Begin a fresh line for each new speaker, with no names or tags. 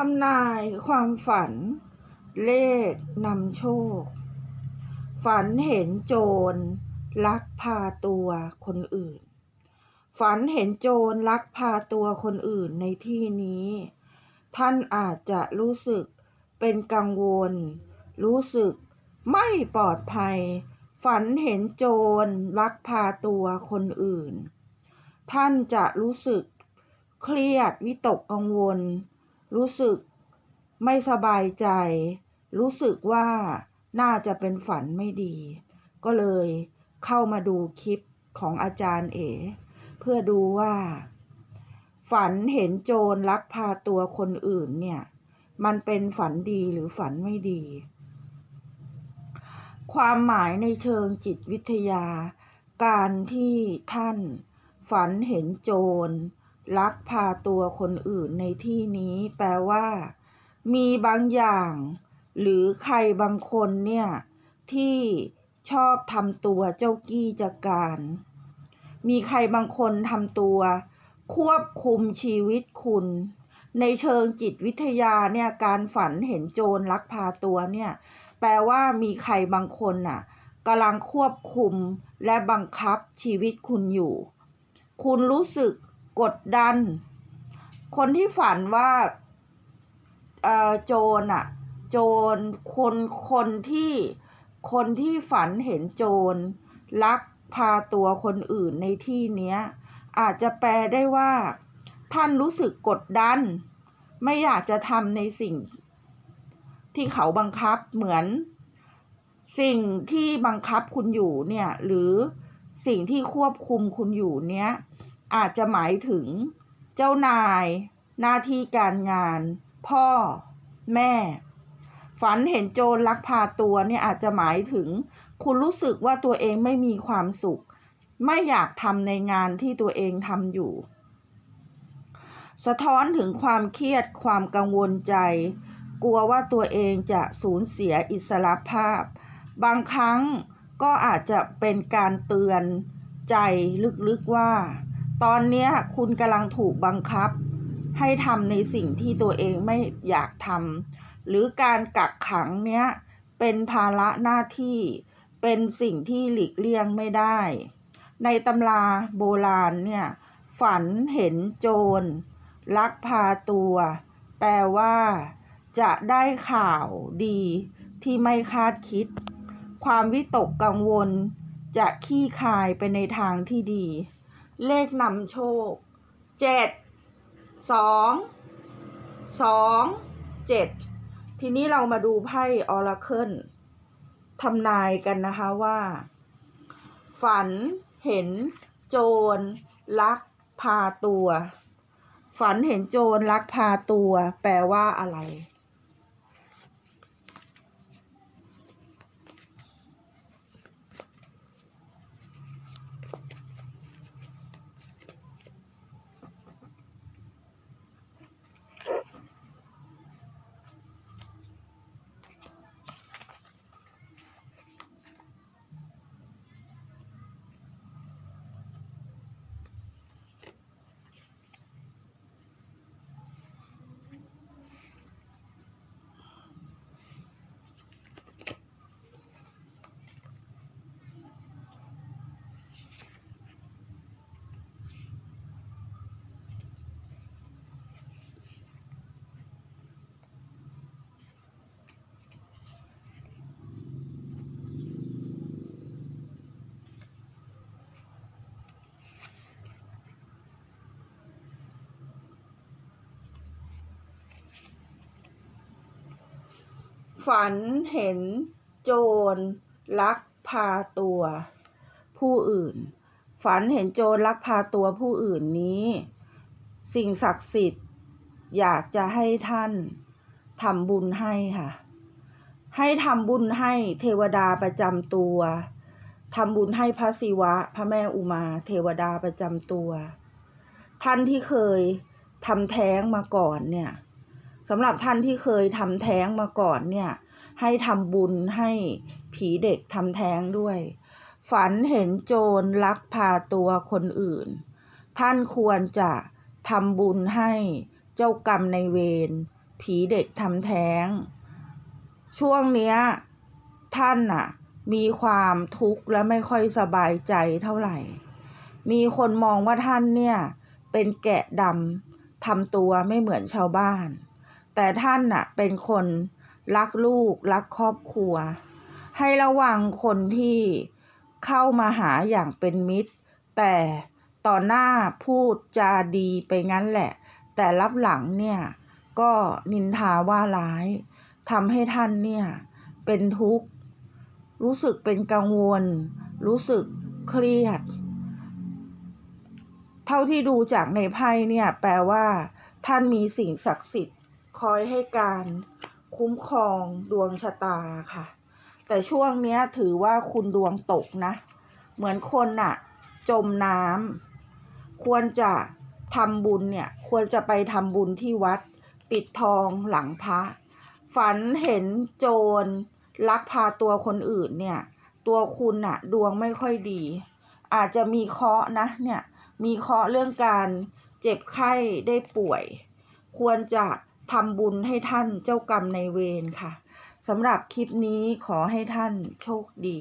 ทำนายความฝัน เลขนำโชค ฝันเห็นโจร ลักพาตัวคนอื่น ฝันเห็นโจรลักพาตัวคนอื่นในที่นี้ ท่านอาจจะรู้สึกเป็นกังวล รู้สึกไม่ปลอดภัย ฝันเห็นโจรลักพาตัวคนอื่น ท่านจะรู้สึกเครียดวิตกกังวล รู้สึกไม่สบายใจ รู้สึกว่าน่าจะเป็นฝันไม่ดี ก็เลยเข้ามาดูคลิปของอาจารย์เอ เพื่อดูว่า ฝันเห็นโจรลักพาตัวคนอื่นเนี่ย มันเป็นฝันดีหรือฝันไม่ดี ความหมายในเชิงจิตวิทยา การที่ท่านฝันเห็นโจร ลักพาตัวคนอื่นในที่นี้แปลว่า มีบางอย่าง หรือใครบางคนเนี่ย ที่ชอบทำตัวเจ้ากี้จากการ มีใครบางคนทำตัว ควบคุมชีวิตคุณ ในเชิงจิตวิทยาเนี่ยการฝันเห็นโจรลักพาตัวเนี่ย แปลว่ามีใครบางคนน่ะกำลังควบคุมและบังคับชีวิตคุณอยู่ คุณรู้สึก กดดัน คนที่ฝันว่าอ่อโจรอะโจรคนคนที่คนที่ฝันเห็นโจรลักพาตัวคนอื่นในที่เนี้ย อาจจะแปลได้ว่า ท่านรู้สึกกดดัน ไม่อยากจะทำในสิ่ง ที่เขาบังคับเหมือน สิ่งที่บังคับคุณอยู่เนี่ย หรือสิ่งที่ควบคุมคุณอยู่เนี้ย อาจจะหมายถึง เจ้านาย หน้าที่การงาน พ่อ แม่ ฝันเห็นโจรลักพาตัวเนี่ยอาจจะหมายถึง คุณรู้สึกว่าตัวเองไม่มีความสุข ไม่อยากทำในงานที่ตัวเองทำอยู่ สะท้อนถึงความเครียดความกังวลใจ กลัวว่าตัวเองจะสูญเสียอิสรภาพ บางครั้งก็อาจจะเป็นการเตือนใจลึกๆว่า ตอนนี้คุณกำลังถูกบังคับ ให้ทำในสิ่งที่ตัวเองไม่อยากทำหรือการกักขังเนี้ยเป็นภาระหน้าที่เป็นสิ่งที่หลีกเลี่ยงไม่ได้ ในตำราโบราณเนี่ยฝันเห็นโจร ลักพาตัว แปลว่า จะได้ข่าวดีที่ไม่คาดคิด ความวิตกกังวล จะขี้คายไปในทางที่ดี เลขนำโชคเจ็ดสองสองเจ็ดทีนี้เรามาดูไพ่ออราเคิลทำนายกันนะคะว่า ฝันเห็นโจรลักพาตัว ฝันเห็นโจรลักพาตัว แปลว่าอะไร ฝันเห็นโจรลักพาตัว ผู้อื่น ฝันเห็นโจรลักพาตัวผู้อื่นนี้ สิ่งศักดิ์สิทธิ์ อยากจะให้ท่านทำบุญให้ค่ะ ให้ทำบุญให้เทวดาประจำตัวทำบุญให้พระศิวะ พระแม่อุมา เทวดาประจำตัว ท่านที่เคยทำแท้งมาก่อนเนี่ย สำหรับท่านที่เคยทำแท้งมาก่อนเนี่ย ให้ทำบุญให้ผีเด็กทำแท้งด้วย ฝันเห็นโจรลักพาตัวคนอื่น ท่านควรจะทำบุญให้เจ้ากรรมในเวรผีเด็กทำแท้ง ช่วงเนี้ย ท่านน่ะ มีความทุกข์และไม่ค่อยสบายใจเท่าไหร่ มีคนมองว่าท่านเนี่ย เป็นแกะดำทำตัวไม่เหมือนชาวบ้าน แต่ท่านน่ะเป็นคนรักลูกรักครอบครัว ให้ระวังคนที่เข้ามาหาอย่างเป็นมิตร แต่ต่อหน้าพูดจาดีไปงั้นแหละ แต่รับหลังเนี่ยก็นินทาว่าร้ายทำให้ท่านเนี่ยเป็นทุกข์ รู้สึกเป็นกังวล รู้สึกเครียด เท่าที่ดูจากในไพ่เนี่ยแปลว่า ท่านมีสิ่งศักดิ์สิทธิ์ คอยให้การคุ้มครองดวงชะตาค่ะ แต่ช่วงนี้ถือว่าคุณดวงตกนะ เหมือนคนน่ะ จมน้ำควรจะทำบุญเนี่ย ควรจะไปทำบุญที่วัด ปิดทองหลังพระ ฝันเห็นโจรลักพาตัวคนอื่นเนี่ย ตัวคุณน่ะ ดวงไม่ค่อยดี อาจจะมีเคราะห์นะเนี่ย มีเคราะห์เรื่องการเจ็บไข้ได้ป่วย ควรจะ ทำบุญให้ท่านเจ้ากรรมในเวรค่ะสำหรับคลิปนี้ขอให้ท่านโชคดี